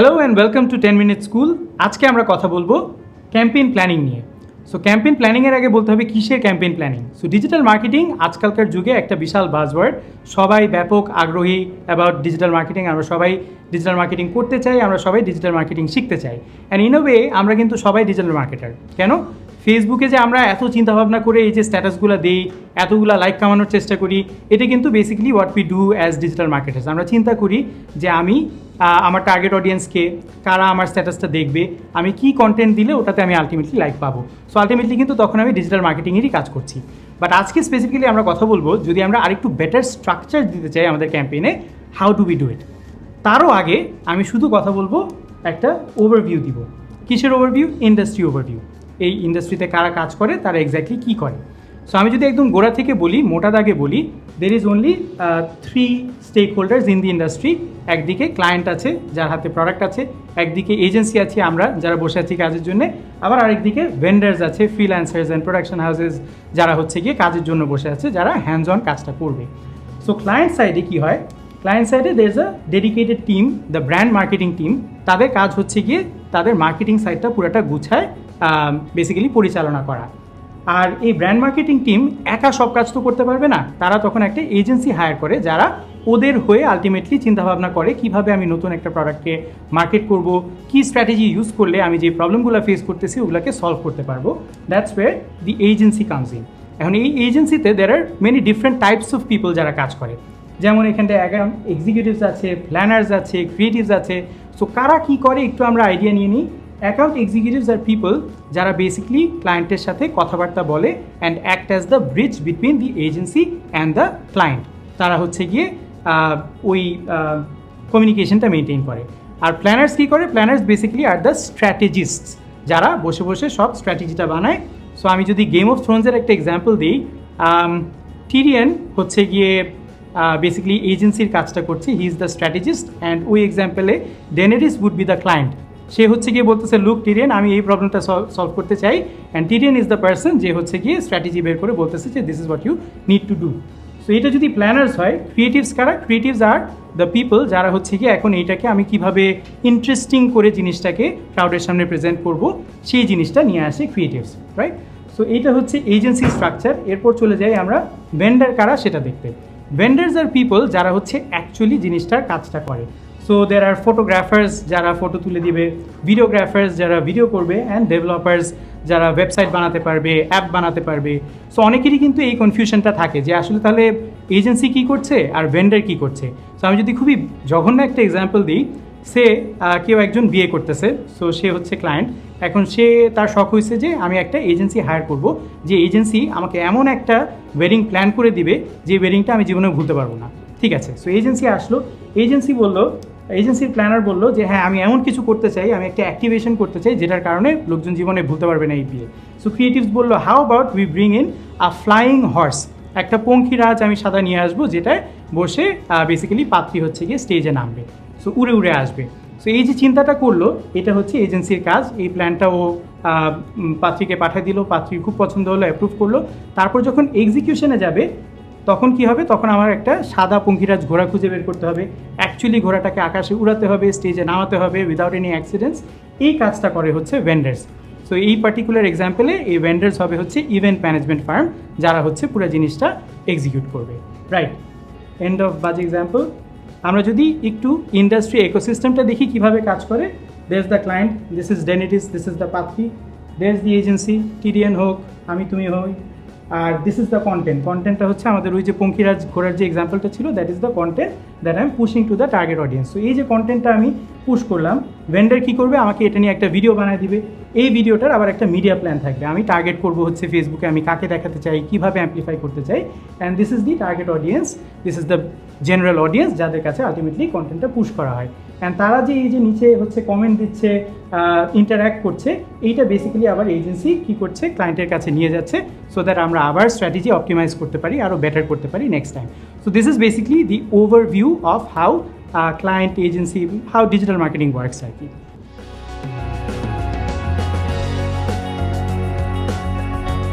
Hello and welcome to ten minute school আজকে আমরা কথা বলব ক্যাম্পেইন প্ল্যানিং নিয়ে। সো ক্যাম্পেইন প্ল্যানিংয়ের আগে বলতে হবে কিসের campaign planning so digital marketing আজকালকার যুগে একটা বিশাল বাজওয়ার্ড সবাই ব্যাপক আগ্রহী অ্যাবাউট ডিজিটাল মার্কেটিং আমরা সবাই ডিজিটাল মার্কেটিং করতে চাই, আমরা সবাই ডিজিটাল মার্কেটিং শিখতে চাই। অ্যান্ড ইন ওয়ে আমরা কিন্তু সবাই ডিজিটাল মার্কেটার কেন? ফেসবুকে যে আমরা এত চিন্তাভাবনা করে এই যে স্ট্যাটাসগুলো দিই, এতগুলো লাইক কামানোর চেষ্টা করি, এটা কিন্তু basically what we do as digital marketers আমরা চিন্তা করি যে আমি আমার টার্গেট অডিয়েন্সকে কারা আমার স্ট্যাটাসটা দেখবে, আমি কি কন্টেন্ট দিলে ওটাতে আমি আলটিমেটলি লাইক পাবো। সো আলটিমেটলি কিন্তু তখন আমি ডিজিটাল মার্কেটিংয়েরই কাজ করছি। বাট আজকে স্পেসিফিক্যালি আমরা কথা বলব, যদি আমরা আরেকটু বেটার স্ট্রাকচার দিতে চাই আমাদের ক্যাম্পেইনে how to be do it তারও আগে আমি শুধু কথা বলব, একটা ওভারভিউ দিব। কিসের ওভারভিউ ইন্ডাস্ট্রি ওভারভিউ এই ইন্ডাস্ট্রিতে কারা কাজ করে, তারা এক্স্যাক্টলি কী করে? সো আমি যদি একদম গোড়া থেকে বলি, মোটা দাগে বলি there is only three stakeholders in the industry একদিকে ক্লায়েন্ট আছে, যার হাতে প্রোডাক্ট আছে, একদিকে এজেন্সি আছে আমরা, যারা বসে আছি কাজের জন্য। আবার আরেকদিকে ভেন্ডার্স আছে ফ্রিল্যান্সার্স অ্যান্ড প্রোডাকশন হাউসেস যারা হচ্ছে গিয়ে কাজের জন্য বসে আছে, যারা হ্যান্ডস অন কাজটা করবে। সো ক্লায়েন্ট সাইডে কী হয়? ক্লায়েন্ট সাইডে there is a dedicated team the brand marketing team তাদের কাজ হচ্ছে গিয়ে তাদের মার্কেটিং সাইডটা পুরোটা গুছায় বেসিক্যালি পরিচালনা করা। আর এই ব্র্যান্ড মার্কেটিং টিম একা সব কাজ তো করতে পারবে না। তারা তখন একটা এজেন্সি হায়ার করে যারা ওদের হয়ে আলটিমেটলি চিন্তাভাবনা করে কীভাবে আমি নতুন একটা প্রোডাক্টকে মার্কেট করব, কি স্ট্র্যাটেজি ইউজ করলে আমি যে প্রবলেমগুলো ফেস করতেছি ওগুলোকে সলভ করতে পারব। That's way the agency comes in এখন এই এজেন্সিতে there are many different types of people যারা কাজ করে। যেমন এখানটায় এক্সিকিউটিভস আছে প্ল্যানার্স আছে ক্রিয়েটিভস আছে। সো কারা কী করে একটু আমরা আইডিয়া নিয়ে নিই। অ্যাকাউন্ট এক্সিকিউটিভস আর পিপল যারা বেসিকলি ক্লায়েন্টের সাথে কথাবার্তা বলে and act as the bridge between the agency and the client তারা হচ্ছে গিয়ে ওই কমিউনিকেশনটা মেনটেন করে। আর প্ল্যানার্স কী করে? Planners basically are the strategists যারা বসে বসে সব স্ট্র্যাটেজিটা বানায়। সো আমি যদি গেম অফ থ্রোনসের একটা এক্সাম্পল দিই টিরিয়ান হচ্ছে গিয়ে বেসিক্যালি এজেন্সির কাজটা করছে he is the strategist and ওই এক্সাম্পলে Daenerys would be the client সে হচ্ছে গিয়ে বলতেছে লুক টিরিয়ান আমি এই প্রবলেমটা সলভ করতে চাই and Tyrion is the person যে হচ্ছে গিয়ে স্ট্র্যাটেজি বের করে বলতেছে যে this is what you need to do so এটা যদি প্ল্যানার্স হয় ক্রিয়েটিভস কারা? ক্রিয়েটিভস আর দ্য পিপল যারা হচ্ছে গিয়ে এখন এইটাকে আমি কীভাবে ইন্টারেস্টিং করে জিনিসটাকে ক্রাউডের সামনে প্রেজেন্ট করব, সেই জিনিসটা নিয়ে আসে ক্রিয়েটিভস রাইট সো এইটা হচ্ছে এজেন্সি স্ট্রাকচার এরপর চলে যাই আমরা ভেন্ডার কারা সেটা দেখতে। ভেন্ডার্স আর পিপল যারা হচ্ছে অ্যাকচুয়ালি জিনিসটার কাজটা করে। সো দের আর ফটোগ্রাফার্স যারা ফটো তুলে দিবে ভিডিওগ্রাফার্স যারা ভিডিও করবে অ্যান্ড ডেভেলপার্স যারা ওয়েবসাইট বানাতে পারবে অ্যাপ বানাতে পারবে। সো অনেকেরই কিন্তু এই কনফিউশনটা থাকে যে আসলে তাহলে এজেন্সি কী করছে আর ভেন্ডার কী করছে। সো আমি যদি খুবই জঘন্য একটা এক্সাম্পল দিই, সে কেউ একজন বিয়ে করতেছে সো সে হচ্ছে ক্লায়েন্ট এখন সে, তার শখ হয়েছে যে আমি একটা এজেন্সি হায়ার করব, যে এজেন্সি আমাকে এমন একটা ওয়েডিং প্ল্যান করে দিবে, যে ওয়েডিংটা আমি জীবনে ভুলতে পারব না। ঠিক আছে সো এজেন্সি আসলো এজেন্সি বলল এজেন্সির প্ল্যানার বলল যে হ্যাঁ আমি এমন কিছু করতে চাই, আমি একটা অ্যাক্টিভেশন করতে চাই, যেটার কারণে লোকজন জীবনে ভুলতে পারবে না এই বিয়ে। সো ক্রিয়েটিভস বলল how about we bring in a flying horse একটা পঙ্খিরাজ আমি সাদা নিয়ে আসব, যেটায় বসে বেসিক্যালি পাত্রী হচ্ছে গিয়ে স্টেজে নামবে। সো উড়ে উড়ে আসবে। সো এই যে চিন্তাটা করল, এটা হচ্ছে এজেন্সির কাজ। এই প্ল্যানটা ও পাত্রীকে পাঠিয়ে দিল। পাত্রী খুব পছন্দ হলো অ্যাপ্রুভ করল। তারপর যখন এক্সিকিউশনে যাবে তখন কি হবে? তখন আমার একটা সাদা পঙ্খিরাজ ঘোড়া খুঁজে বের করতে হবে। অ্যাকচুয়ালি ঘোড়াটাকে আকাশে উড়াতে হবে স্টেজে নামাতে হবে উইদাউট এনি অ্যাক্সিডেন্টস এই কাজটা করে হচ্ছে ভেন্ডার্স সো এই পার্টিকুলার এক্সাম্পলে এই ভেন্ডার্স হবে হচ্ছে ইভেন্ট ম্যানেজমেন্ট ফার্ম যারা হচ্ছে পুরো জিনিসটা এক্সিকিউট করবে। রাইট এন্ড অফ বাজ এক্সাম্পল আমরা যদি একটু ইন্ডাস্ট্রি ইকোসিস্টেমটা দেখি কীভাবে কাজ করে। There the client this is Daenerys this is the পাত্রি there the agency TDN হোক, আমি তুমি হই। আর দিস ইজ দ্য কন্টেন্ট কন্টেন্টটা হচ্ছে আমাদের ওই যে পঙ্কিরাজ ঘোরার যে এক্সাম্পলটা ছিল that is the content that I am pushing to the target audience তো এই যে কন্টেন্টটা আমি পুশ করলাম ভেন্ডার কী করবে? আমাকে এটা নিয়ে একটা ভিডিও বানিয়ে দিবে। এই ভিডিওটার আবার একটা মিডিয়া প্ল্যান থাকবে। আমি টার্গেট করব হচ্ছে ফেসবুকে আমি কাকে দেখাতে চাই, কীভাবে অ্যাম্প্লিফাই করতে চাই and this is the target audience this is the general audience যাদের কাছে আলটিমেটলি কন্টেন্টটা পুশ করা হয়। অ্যান্ড তারা যে এই যে নিচে হচ্ছে কমেন্ট দিচ্ছে ইন্টারঅ্যাক্ট করছে, এইটা বেসিক্যালি আবার এজেন্সি কী করছে? ক্লায়েন্টের কাছে নিয়ে যাচ্ছে সো দ্যাট আমরা আবার স্ট্র্যাটেজি অপটিমাইজ করতে পারি আরও বেটার করতে পারি next time so this is basically the overview of how client agency how digital marketing works আর কি।